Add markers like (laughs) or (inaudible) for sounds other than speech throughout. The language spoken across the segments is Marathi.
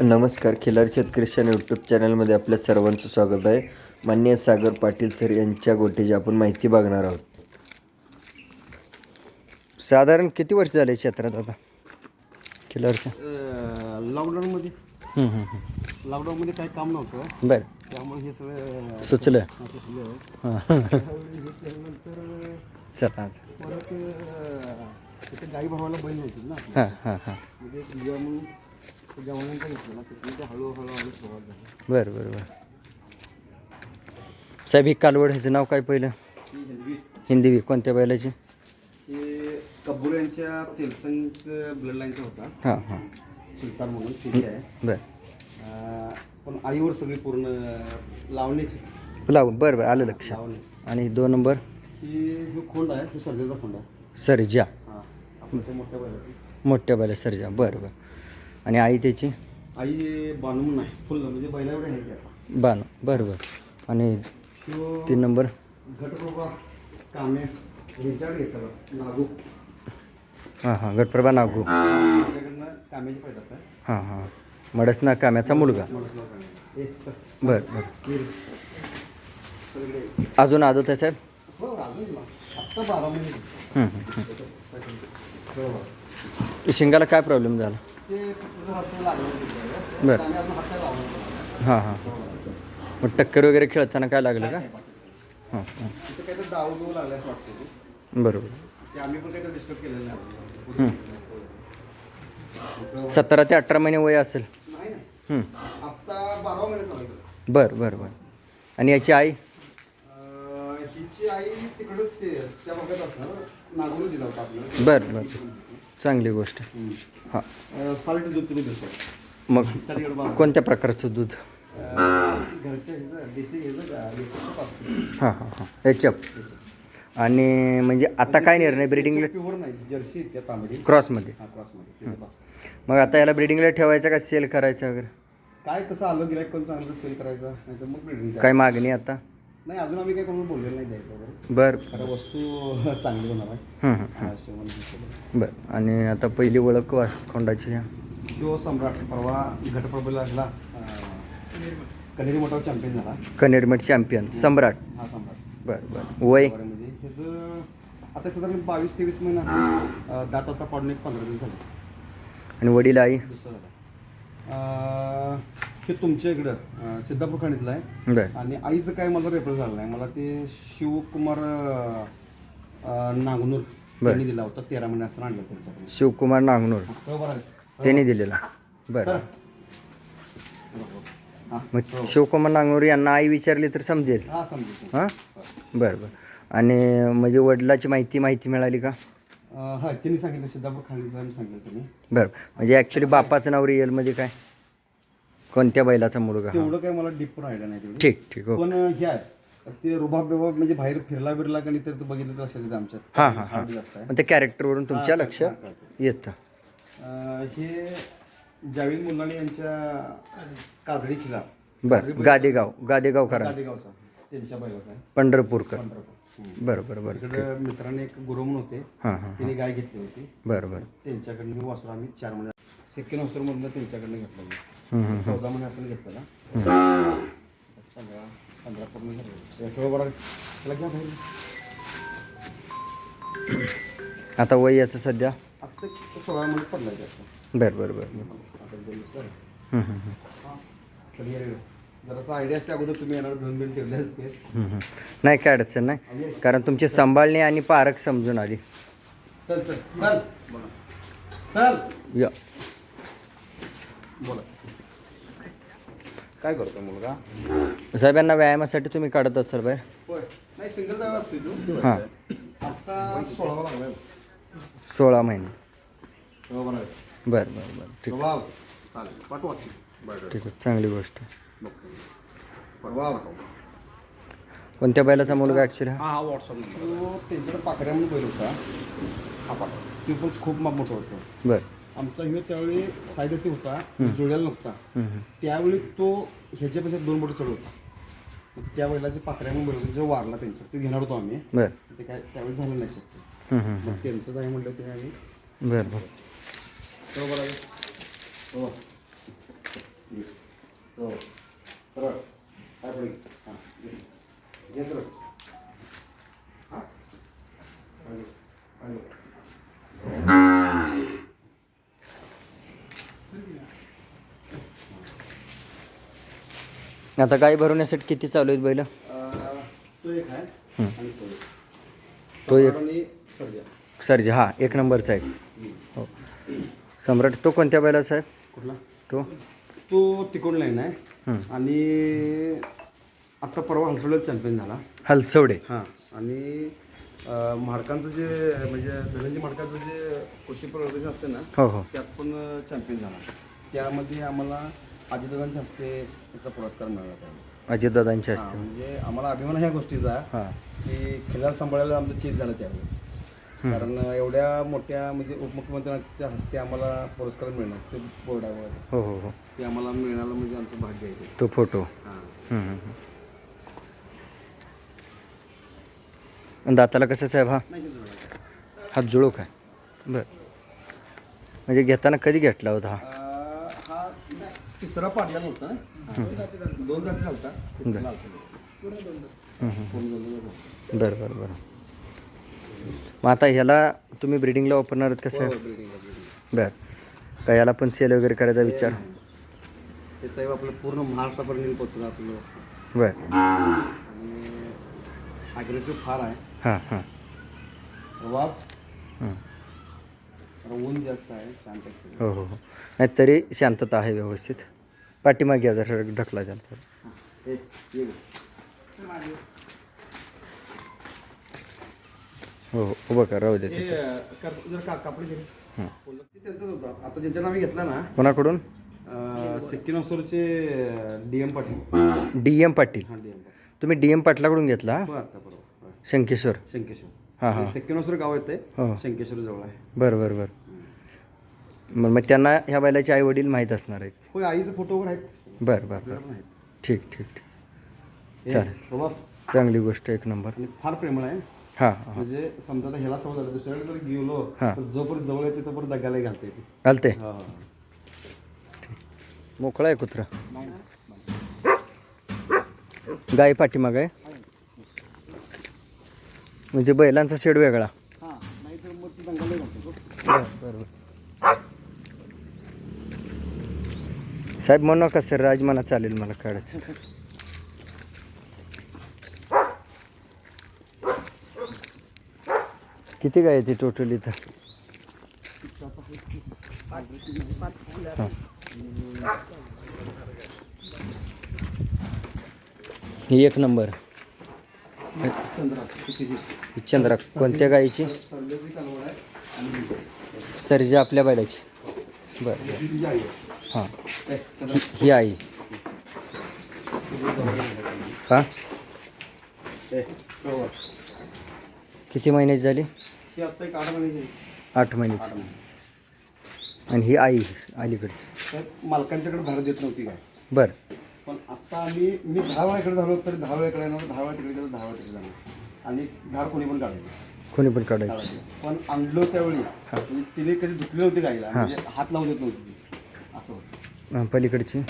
नमस्कार खिलार शेतकरी यूट्यूब चॅनलमध्ये आपल्या सर्वांचं स्वागत आहे. मान्य सागर पाटील सर यांच्या गोष्टीची आपण माहिती बघणार आहोत. साधारण किती वर्ष झाले क्षेत्रात आता? खिलारच्या लॉकडाऊनमध्ये. लॉकडाऊनमध्ये काही काम नव्हतं. बरं. त्यामुळे हे सगळं सुचलं. चला परत गाई बैल होती ना. हां हां हां. हळूहळू हळू सुरुवात झाली. बरं बरं बरं. साहेब ही कालवड ह्याचं नाव काय पहिलं? हिंदी बी कोणत्या बैलाची? यांच्या तेलसंगचं ब्लड लाईनचा होता. हां हां. सुलतान म्हणून आहे. बरं. अं, पण आईवर सगळी पूर्ण लावणीची. लावून बरं बरं आलं लक्षात. लावणी. आणि दोन नंबर? ही जो खोंड आहे तो सर्जेचा खोंड आहे. सरजा. हां ते मोठ्या बैलाची. मोठ्या बैला सरजा बरं बरं. आणि आई त्याची? आई बानू म्हणून आहे फुल म्हणजे एवढे आहे आता. बाण बरं बरं. आणि तीन नंबर कामे घेतला नागू. हां हां गटप्रभा नागू. त्यांच्याकडनं कामेची पैदास आहे हां हां. मडस ना काम्याचा मुलगा. कामे. बरं बरं. वीर. सगळे अजून आदत आहे साहेब? हो अजून ना. आत्ता बारा महिने. हं, हं, हो. हं. शिंगाला काय प्रॉब्लेम झाला? बरं. हां हां मग टक्कर वगैरे खेळताना काय लागलं का? हां हां. बरोबर. सतरा ते अठरा महिने वय असेल. बारा बरं बरं. आणि याची आई? हिची आई तिकडच ते त्या भागात असणार. बरं बरं. चांगली गोष्ट. हां. दूध तुम्ही देतो. मग कोणत्या प्रकारचं दूध. हां हां हां. एचअप आणि म्हणजे आता काय निर्णय ब्रिडिंगला प्युअर नाही जर्सी तांबडी. क्रॉसमध्ये हा. मग आता याला ब्रिडिंगला ठेवायचं का सेल करायचं वगैरे? काय कसं आलं गिरायक कोण चांगलं सेल करायचं? काय मागणी आता? नाही अजून आम्ही काही कोणाला बोललेलं नाही द्यायचं बरं. कारण वस्तू (laughs) चांगली होणार आहे. बरं. आणि आता पहिली ओळख खोंडाची तो सम्राट परवा घटप्रभेला लागला. कनेरी मोठावर चॅम्पियन झाला. कनेरमेट चॅम्पियन सम्राट. हा सम्राट. बरं बरं. वय? ह्याचं आता साधारण बावीस तेवीस महिना दात आता एक पंधरा दिवस झाले. आणि वडील आई? दुसरं झालं. हे तुमच्या इकडं सिद्धापूर खाणीतलं आहे. बरं. आणि आईचं काय मला रेफर झालं नाही. मला ते शिवकुमार अं, नागनूर त्यांनी दिला होता. तेरा महिने असताना आणलं त्यांच्याकडे शिवकुमार नांगनूर. आहे. त्यांनी दिलेला. बरं. हा. मग शिवकुमार नांगनूर यांना आई विचारली तर समजेल. हा समजू हां? बरं बरं. आणि म्हणजे वडिलाची माहिती माहिती मिळाली का? हा त्यांनी सांगितलं सिद्धापूर खाणीचं आम्ही सांगितलं तुम्ही बरं. म्हणजे ॲक्च्युली बापाचं नाव रिअलमध्ये काय? कोणत्या बैलाचा मुलगा हा? तेवढं काय मला डीप पण आयडिया नाही तेवढी. ठीक ठीक हो पण हे आहे. ते रुबाब बिबाब म्हणजे बाहेर फिरला बिरला का नाही तर तू बघितलं तर लक्षात येतं आमच्यात. हां हां हां. हार्ड जास्त आहे. पण त्या कॅरेक्टरवरून तुमच्या लक्षात येतं. अं, हे जावेद मुलानी यांच्या काजळी खिला. बरं गादेगाव गादेगावकरां गादेगावचा त्यांच्या बैलाचा आहे. पंढरपूरकर. पंढरपूर. हम्म. बरं बरं बरं. तिकडे मित्राने एक गुरु म्हणून होते. हां हां त्यांनी गाय घेतली होती. बरं बरं. त्यांच्याकडनं मी वासरू आम्ही चार महिने सेकंड वासरू मधनं त्यांच्याकडनं घेतलं. चौदा महिने असताना घेतलेला पंधरा पंधरा पूर्ण झाले. सगळं बरं बाहेर. आता वय याचं सध्या? आत्ता सोळा महिने पडला जास्त बरं बरं बरं. बरं. हा. जरासं आयडिया असते अगोदर तुम्ही येणार दोन ठेवले असते. नाही काय अडचण नाही. कारण तुमची सांभाळणी आणि पारख समजून आली. चल चल. चल. चल. या. बोला. काय करतो मुलगा? साहेबांना व्यायामासाठी तुम्ही काढत असाल बाहेर. होय. नाही सिंगल जागा असतो तू हां. आता सोळावा लागलाय. सोळा महिने. बरं बरं बरं ठीक. चालेल. पाठवा बरं ठीक आहे. चांगली गोष्ट. आहे. परवा कोणत्या बैलाचा मुलगा ॲक्च्युली हा हा व्हॉट्सअप तो त्यांच्याकडे म्हणून बैल होता. हा ती पण खूप मोठं होतं. बरं. आमचा ह्यो त्यावेळी सायदती होता जुळलेला नव्हता. त्यावेळी तो ह्याच्यापेक्षा दोन बोट चढ होता. मग त्या बैलाचे पाकड्या म्हणून बैल जो वारला त्यांच्या तो घेणार होतो आम्ही. बरं. ते काय त्यावेळी झालं नाही हम्म. मग त्यांचंच आहे म्हटलं ते आम्ही बरं बरं. बरोबर आहे हो. आता गाय भरवण्यासाठी किती चालू आहेत बैल? तो एक आहे आणि तो एक तो एक- सम्राट आणि सर्जा सरजी हा एक नंबरचा आहे. हो. सम्राट तो कोणत्या बैलाचा आहे? कुठला? तो? तो तिकोण लाईन आहे. हं. आणि आत्ता परवा हंसवड्यात चॅम्पियन झाला. हलसवडे. हां आणि अं, माडकांचं जे म्हणजे धनंजय माडकाचं जे कृषी प्रदर्शन असते ना हो हो. त्यात पण चॅम्पियन झाला. त्यामध्ये आम्हाला अजितदादांच्या हस्ते त्याचा पुरस्कार मिळाला त्यावेळी. अजितदादांचे हां, असते म्हणजे आम्हाला अभिमान ह्या गोष्टीचा हां. की खिलार सांभाळायला आमचं चीज झालं त्यावेळी. कारण एवढ्या मोठ्या म्हणजे उपमुख्यमंत्र्यांच्या हस्ते आम्हाला पुरस्कार मिळणार ते बोर्डावर. हो हो हो. ते आम्हाला मिळालं म्हणजे आमचं भाग्य आहे ते. तो फोटो. हां. हम्म, हम्म, हम्म. आणि दाताला कसं साहेब हा? नाही घेऊन जाणार. हा जुळूक आहे बर. म्हणजे घेताना कधी घेतला होता हा? तिसरा पाडलेला होता दोन जाती झालता. बरं. बरं बरं मग आता ह्याला तुम्ही ब्रिडिंगला वापरणार आहात कसं हो. बरं. का याला पण सेल वगैरे करायचा विचार? हे साहेब आपलं पूर्ण महाराष्ट्रापर्यंत पोचलं आपलं बरं. अग्रेसिव्ह फार आहे. हां हां. हं. ऊन जास्त आहे शांत. हो हो हो. नाही तरी शांतता आहे व्यवस्थित. पाठीमागे या जरा ढकला जाल तर हे. हो उभं कर राहू दे आता ज्यांच्या नावे घेतला ना कोणाकडून? सिक्किनोसोरचे D M Patil. D M Patil. D M Patil. तुम्ही डी एम पाटलाकडून घेतला? आता. शंकेश्वर. शंकेश्वर. हां हां. सिक्किनोसोर गाव येते हो. शंकेश्वर जवळ आहे. बरं बरं बरं. मग मग त्यांना ह्या बैलाचे आई वडील माहीत असणार आहेत. होय आईचं फोटो वगैरे आहेत. बरं बरं बरं. आहेत ठीक ठीक ठीक. हे, चालेल. चांगली गोष्ट एक नंबर. आणि फार प्रेमळ आहे. हां हां. म्हणजे समजा आता ह्याला दुसऱ्याकडे जर गेलो हां. तर जोपर्यंत जवळ येते तोपर्यंत घालते चालते हा. मोकळा आहे कुत्रा. गाय पाठीमाग आहे. म्हणजे बैलांचा शेड वेगळा. बरं, बरं, बरं. साहेब म्हणू नका सर राज मला चालेल मला काढायचं. किती काय ती टोटल इथं? हां. ही एक नंबर. चंद्रा कोणत्या गायीची? सर्जाची सर्जा आपल्या बैलाची. बरं बरं. हां. ही आई. हां. किती महिन्याची झाली? आत्ता आठ महिन्याची. आणि ही आई अलीकडची. मालकांच्याकडे धार देत नव्हती काय? बरं. पण आता आम्ही मी दहा वेळा इकडे झालो तरी दहा वेळा इकडे येणार दहा वेळा तिकडे दहा वेळा तिकडे जाणार. आणि धार कोणी पण काढायची. कोणी पण काढायची. पण आणलो त्यावेळी म्हणजे तिने कधी धुतली नव्हती गाईला म्हणजे हात लावून देत नव्हती. होतं पलीकडची.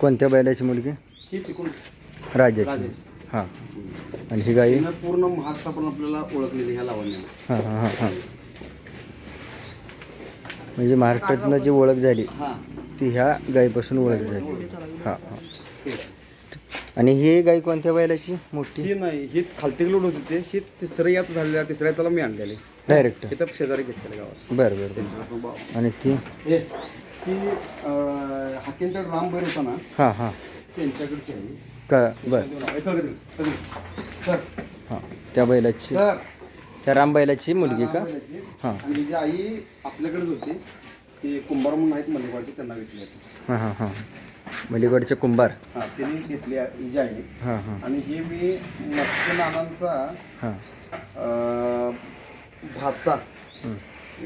कोणत्या बैलाची मुलगी? राजाची. हां. आणि ही गाई? पूर्ण महाराष्ट्र पण आपल्याला ओळखलेली ह्या लावण्यानं हां हां हां हां. म्हणजे महाराष्ट्रातनं जी ओळख झाली ती ह्या गायीपासून ओळख झाली. हां हां. आणि ही गाय कोणत्या बैलाची? मोठी? ही नाही ही खालती लोड होती ते. ही तिसऱ्या यात झालेल्या तिसऱ्या त्याला मी आणलेली. डायरेक्ट इथं शेजारी घेतलेलं गावात. बरं बरं. आणि ती? हे अं, हाकेंच्या रामभर होता ना हां हां. त्यांच्याकडची आहे. का? बरं. हे. सर. हां त्या बैलाची? सर. त्या राम बैलाची मुलगी का. हां. आणि आई आपल्याकडेच होती ती कुंभार म्हणून आहेत मल्लिकवाडची त्यांना होती. हां हां हां. मलीगडचे कुंभार. हां तिने घेतली आहे, हां हां आणि ही मी मस्त नानांचा हां. अं, भाचा हं.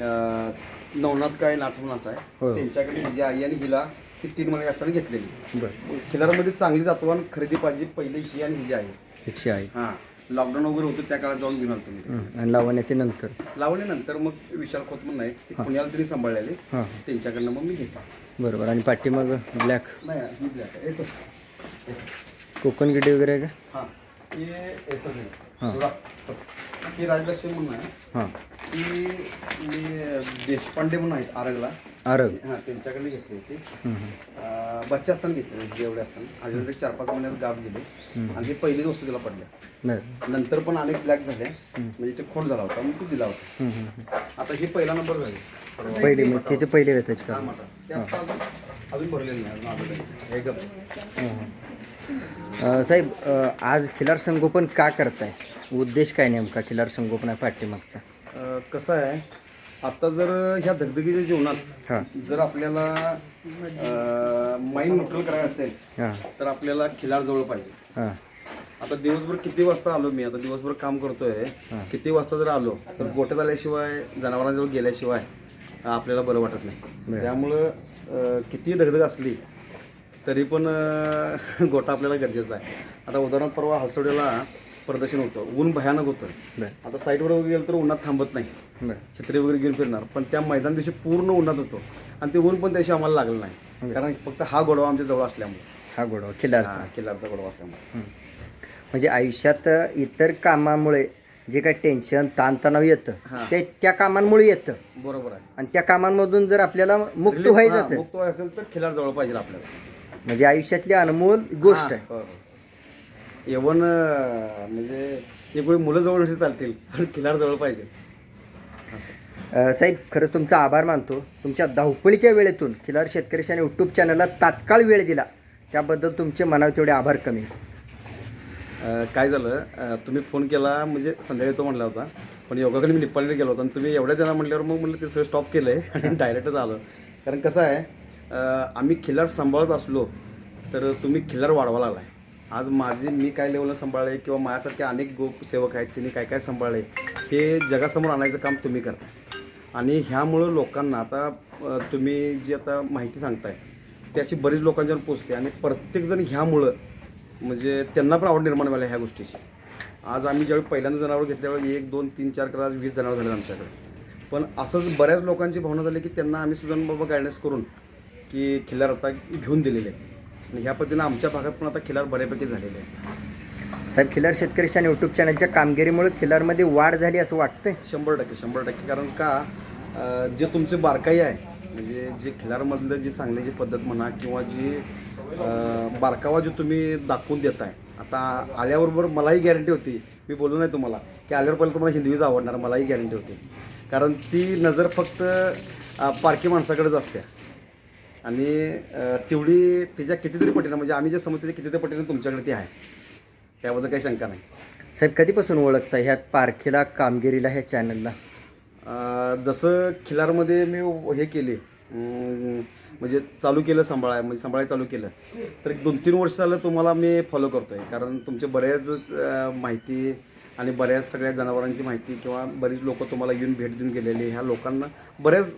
अं, नवनाथ काय नाथमन असा होय. आहे त्यांच्याकडे हिची आई आणि हिला ही तीन महिने असताना घेतलेली. बरं. खिलारामध्ये चांगली जातवान खरेदी पाहिजे पहिले ही आणि हिची आई हिची आई हां. लॉकडाऊन वगैरे होतं त्या काळात जाऊन घेऊन आलो तुम्ही हं. आणि लावण्यानंतर लावल्यानंतर मग विशाल खोत म्हणून नाही ती पुण्याला तरी सांभाळलेली हां त्यांच्याकडनं मग मी घेतला बरोबर आणि पाठीमाग ब्लॅक नाही ही black आहे. याचं. कोकण गिडी वगैरे आहे का हां हे याचं नाही. हां. थोडा. हे राजलक्ष्मी म्हणून आहे हां जर्सी मी देशपांडे म्हणून आहेत आरगला. अरग हां त्यांच्याकडे घेतली होती. अं, बच्चे असताना घेतले होते जेवढे असताना. अजून चार पाच महिन्यात गाव गेले. आणि ते पहिलीच वस्तू तिला पडल्या. बरं. नंतर पण अनेक ब्लॅक झाले म्हणजे ते खोड झाला होता मग तो दिला होता. हम्म, हम्म, आता ही पहिला नंबर झाली. पहिले मग त्याचे पहिले वेताचे का. ते आता. अजून अजून भरलेलं नाही अजून नाही. एकदम अ, साहेब अ, आज खिलार संगोपन का करताय? उद्देश काय नेमका खिलार संगोपन आहे पाठीमागचा? कसं आहे आता जर ह्या धगधगीच्या जीवनात जर आपल्याला माइंड न्यूट्रल करायचं असेल तर आपल्याला खिलार जवळ पाहिजे. हां. आता दिवसभर किती वाजता आलो मी? आता दिवसभर काम करतोय. किती वाजता जर आलो तर गोठ्यात आल्याशिवाय जनावरांजवळ गेल्याशिवाय अं, आपल्याला बरं वाटत नाही. त्यामुळं अं, किती धगधग असली तरी पण अं, (laughs) गोठा आपल्याला गरजेचा आहे. आता उदाहरणार्थ परवा हलसोड्याला प्रदर्शन होतं. ऊन भयानक होतं. आता साईडवर वगैरे गेलं तर उन्हात थांबत नाही. छत्री वगैरे घेऊन फिरणार. पण त्या मैदान दिवशी पूर्ण उन्हात होतो. आणि ते ऊन पण त्याशी आम्हाला लागलं नाही. कारण फक्त हा गोडवा आमच्या जवळ असल्यामुळे. हा गोडवा खिलारचा हा, किल्लारचा गोडवा असल्यामुळे. म्हणजे आयुष्यात इतर कामामुळे जे काही टेन्शन ताणतणाव येतं ते त्या कामांमुळे येतं. बरोबर आहे. आणि त्या कामांमधून जर आपल्याला मुक्त व्हायचं असेल मुक्त व्हायचं असेल तर खिलार जवळ पाहिजे आपल्याला. म्हणजे आयुष्यातली अनमोल गोष्ट आहे. यवन म्हणजे एक वेळ मुलं जवळ नसली चालतील पण खिलार जवळ पाहिजे. असं. साहेब खरंच तुमचा आभार मानतो. तुमच्या धावपळीच्या वेळेतून खिलार शेतकरी आणि यूट्यूब चॅनलला तात्काळ वेळ दिला. त्याबद्दल तुमचे मनावर तेवढे आभार कमी. अं, काय झालं अं, तुम्ही फोन केला म्हणजे संध्याकाळी तो म्हणला होता पण योगाकडे मी निप्पाणीला गेलो होतो आणि तुम्ही एवढ्या जण म्हटल्यावर मग म्हणलं ते सगळं स्टॉप केलं आहे आणि डायरेक्टच आलो. कारण कसं आहे अं, आम्ही खिल्लार सांभाळत असलो तर तुम्ही खिल्लार वाढवा लागलाय. आज माझे मी काय लेवलला सांभाळले किंवा माझ्यासारखे अनेक गोप सेवक आहेत त्यांनी काय काय सांभाळले हे जगासमोर आणायचं काम तुम्ही करता आणि ह्यामुळं लोकांना आता तुम्ही जी आता माहिती सांगताय ती अशी बरीच लोकांच्यावर पोचते. आणि प्रत्येकजण ह्यामुळं म्हणजे त्यांना पण आवड निर्माण व्हायला ह्या गोष्टीची. आज आम्ही ज्यावेळी पहिल्यांदा जनावर घेतल्यावेळी एक दोन तीन चार करा वीस जनावर झाले आमच्याकडे. पण असंच बऱ्याच लोकांची भावना झाली की त्यांना आम्ही सुद्धा बाबा गायडन्स करून की खिल्लार आता घेऊन दिलेले आहे आणि ह्या पद्धतीनं आमच्या भागात पण आता खिल्लार बऱ्यापैकी झालेले आहे साहेब खिलार शेतकरी आणि यूट्यूब चॅनलच्या कामगिरीमुळे खिलारमध्ये वाढ झाली असं वाटतंय? शंभर टक्के शंभर टक्के. कारण का अं, जे तुमचे बारकाई आहे म्हणजे जे खिलारमधलं जी सांगण्याची पद्धत म्हणा किंवा जी अं, बारकावा जो तुम्ही दाखवून देताय आता आल्याबरोबर मलाही गॅरंटी होती. मी बोललो नाही तुम्हाला की आल्यावर पहिलं तुम्हाला हिंदवीच आवडणार मलाही गॅरंटी होती. कारण ती नजर फक्त अं, पारखी माणसाकडेच असते. आणि तेवढी त्याच्या कितीतरी पटीनं म्हणजे आम्ही जे समजतो ते कितीतरी पटीनं तुमच्याकडे ती आहे. त्याबद्दल काही शंका नाही. साहेब कधीपासून ओळखता ह्या पारखीला कामगिरीला ह्या चॅनलला? अं, जसं खिलारमध्ये मी हे केले अं, म्हणजे चालू केलं सांभाळाय म्हणजे सांभाळायला चालू केलं तर एक दोन तीन वर्ष झालं तुम्हाला मी फॉलो करतोय. कारण तुमचे बऱ्याच अं, माहिती आणि बऱ्याच सगळ्या जनावरांची माहिती किंवा बरीच लोक तुम्हाला येऊन भेट देऊन गेलेली ह्या लोकांना बऱ्याच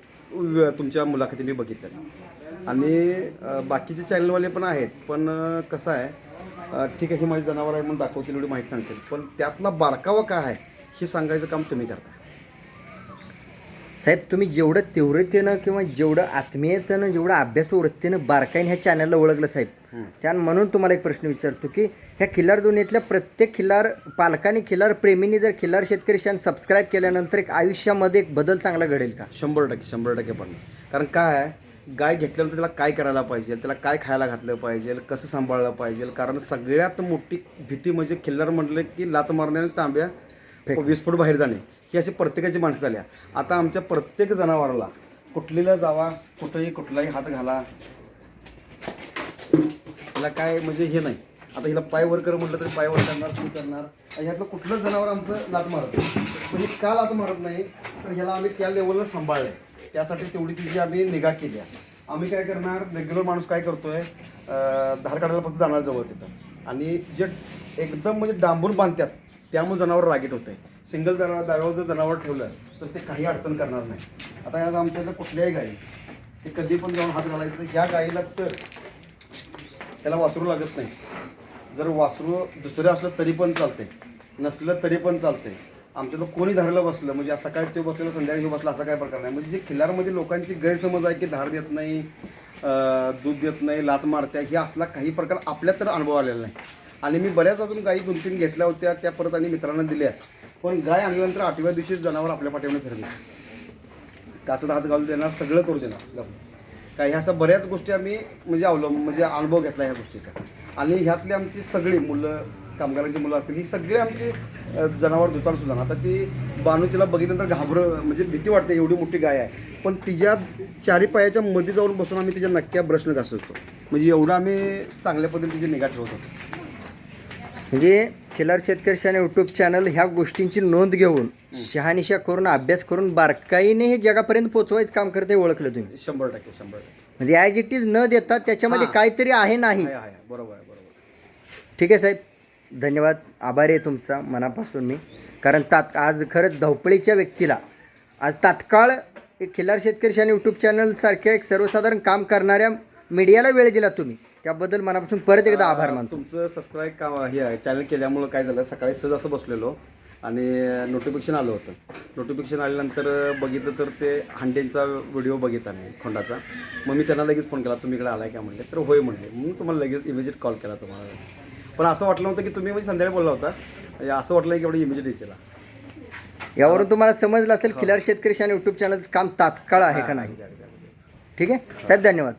तुमच्या मुलाखती मी बघितल्या. आणि बाकीचे चॅनलवाले पण आहेत. पण कसं आहे ठीक आहे ही माझी जनावर आहे म्हणून दाखवतील एवढी माहिती सांगतील पण त्यातला बारकावा काय आहे हे सांगायचं काम तुम्ही करता. साहेब तुम्ही जेवढं तीव्रतेनं किंवा जेवढं आत्मीयतेनं जेवढं अभ्यास वृत्तीनं बारकाईने ह्या चॅनलला ओळखलं साहेब त्या म्हणून तुम्हाला एक प्रश्न विचारतो की ह्या खिल्लार दुनियेतल्या प्रत्येक खिल्लार पालकांनी खिल्लार प्रेमींनी जर खिल्लार शेतकरी शान सबस्क्राईब केल्यानंतर एक आयुष्यामध्ये एक बदल चांगला घडेल का? शंभर टक्के शंभर टक्के पण. कारण काय आहे गाय घेतल्यानंतर त्याला काय करायला पाहिजे? त्याला काय खायला घातलं पाहिजे? कसं सांभाळलं पाहिजे? कारण सगळ्यात मोठी भीती म्हणजे खिल्लार म्हटलं की लात मारणे आणि तांब्या वीस फूट बाहेर जाणे. ही अशी प्रत्येकाची माणसं झाल्या आता आमच्या प्रत्येक जनावराला कुठलीला जावा कुठंही कुठलाही हात घाला. हिला काय म्हणजे हे नाही. आता हिला पाय वर कर म्हटलं तरी पाय वर करणार तू करणार. ह्यातलं कुठलंच जनावर आमचं लात मारत हे का लात मारत नाही? तर ह्याला आम्ही त्या लेवलला सांभाळलंय. त्यासाठी तेवढी तिची आम्ही निगा केली आहे. आम्ही काय करणार रेग्युलर माणूस काय करतोय आहे धार काढायला फक्त जाणार जवळ तिथं. आणि जे एकदम म्हणजे डांबून बांधतात त्यामुळे जनावर रागीट होते सिंगल जनावर दाव्यावर जर जनावर ठेवलं तर ते काही अडचण करणार नाही. आता यात आमच्या इथं कुठल्याही गाई ते कधी पण जाऊन हात घालायचं ह्या गाईला तर त्याला वासरू लागत नाही. जर वासरू दुसरं असलं तरी पण चालते नसलं तरी पण चालते आमच्याला कोणी धारला बसलं म्हणजे आज सकाळी तो बसलेला संध्याकाळी बसला असा काय प्रकार नाही. म्हणजे जे खिल्लारमध्ये लोकांची गैरसमज आहे की धार देत नाही दूध देत नाही लात मारत्या हे असला काही प्रकार आपल्यात तर अनुभव आलेला नाही. आणि मी बऱ्याच अजून गायी दोन तीन घेतल्या होत्या त्या परत आणि मित्रांना दिल्या. पण गाय आणल्यानंतर आठव्या दिवशी जनावर आपल्या पाठीवर फिरणार कासत हात घालून देणार सगळं करू देणार. काय ह्या अशा बऱ्याच गोष्टी आम्ही म्हणजे अवलंब म्हणजे अनुभव घेतला ह्या गोष्टीचा. आणि ह्यातली आमची सगळी मुलं कामगारांची मुलं असतील ही सगळी आमची जनावर धुतार सुद्धा. आता ती बानू तिला बघितल्यानंतर घाबर म्हणजे भीती वाटते एवढी मोठी गाय आहे. पण तिच्या चारी पायाच्या मध्ये जाऊन बसून आम्ही तिच्या नक्क्या ब्रशनं घासत होतो म्हणजे एवढं आम्ही चांगल्या पद्धतीने तिची निगा ठेवत होतो म्हणजे खिलार शेतकरी शाने यूट्यूब चॅनल ह्या गोष्टींची नोंद घेऊन शहानिशा करून अभ्यास करून बारकाईने हे जगापर्यंत पोचवायचं काम करते ओळखलं तुम्ही. शंभर टक्के शंभर टक्के. म्हणजे ॲज इट इज न देता त्याच्यामध्ये. काहीतरी आहे नाही. आहे आहे बरोबर आहे बरोबर. ठीक आहे साहेब. धन्यवाद. आभारी आहे तुमचा मनापासून मी. कारण तात आज खरंच धावपळीच्या व्यक्तीला आज तात्काळ एक खिल्लार शेतकरी शान यूट्यूब चॅनलसारख्या एक सर्वसाधारण काम करणाऱ्या मीडियाला वेळ दिला तुम्ही. त्याबद्दल मनापासून परत एकदा आभार मानतो. तुमचं सबस्क्राईब का हे आहे. चॅनल केल्यामुळं काय झालं सकाळी सहज असं बसलेलो आणि नोटिफिकेशन आलं होतं. नोटिफिकेशन आल्यानंतर बघितलं तर ते हांडेंचा व्हिडिओ बघितला मी खोंडाचा. मग मी त्यांना लगेच फोन केला तुम्ही इकडे आलाय का? म्हणले तर होय म्हणले. मग तुम्हाला लगेच इमिजिएट कॉल केला तुम्हाला. पण असं वाटलं होतं की तुम्ही म्हणजे संध्याकाळी बोलला होता. म्हणजे असं वाटलं की एवढं इमिजिएट यायला यावरून तुम्हाला समजलं असेल खिलार शेतकरी शान यूट्यूब चॅनलचं काम तात्काळ आहे का नाही. ठीक आहे? साहेब धन्यवाद.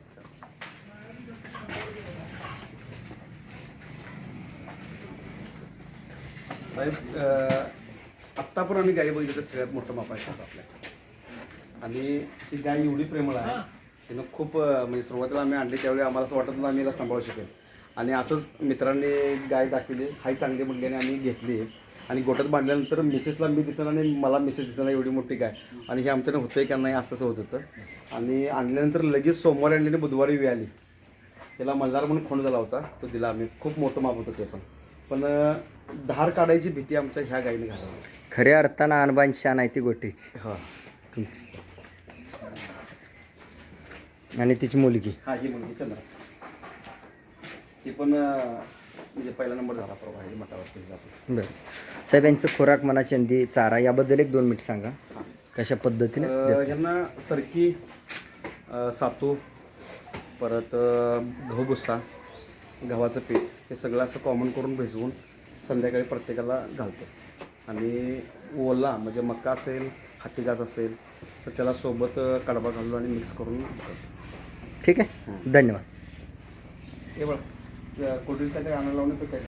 साहेब आत्ता पण आम्ही गाई बघितलं तर सगळ्यात मोठं माप आहे साहेब आपल्या. आणि ती गाय एवढी प्रेमळ आहे तिनं खूप म्हणजे सुरुवातीला आम्ही आणली त्यावेळी आम्हाला असं वाटत नव्हतं आम्ही याला सांभाळू शकेल. आणि असंच मित्रांनी गाय दाखवली हाय चांगली म्हणली आणि आम्ही घेतली आणि गोट्यात बांधल्यानंतर मिसेसला मी दिसणार आणि मला मिसेस दिसणार एवढी मोठी गाय. आणि हे आमच्याकडे होतंय का नाही असं होत होतं. आणि आणल्यानंतर लगेच सोमवारी आणली आणि बुधवारी वेळ आली. त्याला मल्हार म्हणून खोंड झाला होता. तो दिला आम्ही. खूप मोठं माप होतं ते पण. पण धार काढायची भीती आमच्या ह्या गायीने घालवली. खऱ्या अर्थानं आणबान शान आहे ती गोटीची हां. तुमची. आणि तिची मुलगी. हा ही मुलगी चंद्रा. ती पण म्हणजे पहिला नंबर झाला परवा आहे मठावरती जातो. बरं. साहेब यांचं खोराक म्हणा चंदी चारा याबद्दल एक दोन मिनिट सांगा. कशा पद्धतीने अं, ह्यांना सरकी अं, सातू परत अं, गहू भुस्सा गव्हाचं पीठ हे सगळं असं कॉमन करून भिजवून संध्याकाळी प्रत्येकाला घालतो. आणि ओला म्हणजे मका असेल हातीगाज असेल तर त्याला सोबत अं, कडबा घालून आणि मिक्स करून ठीक आहे. धन्यवाद. हे बघ कोल्ड्रिंक्स काहीतरी आणायला लावून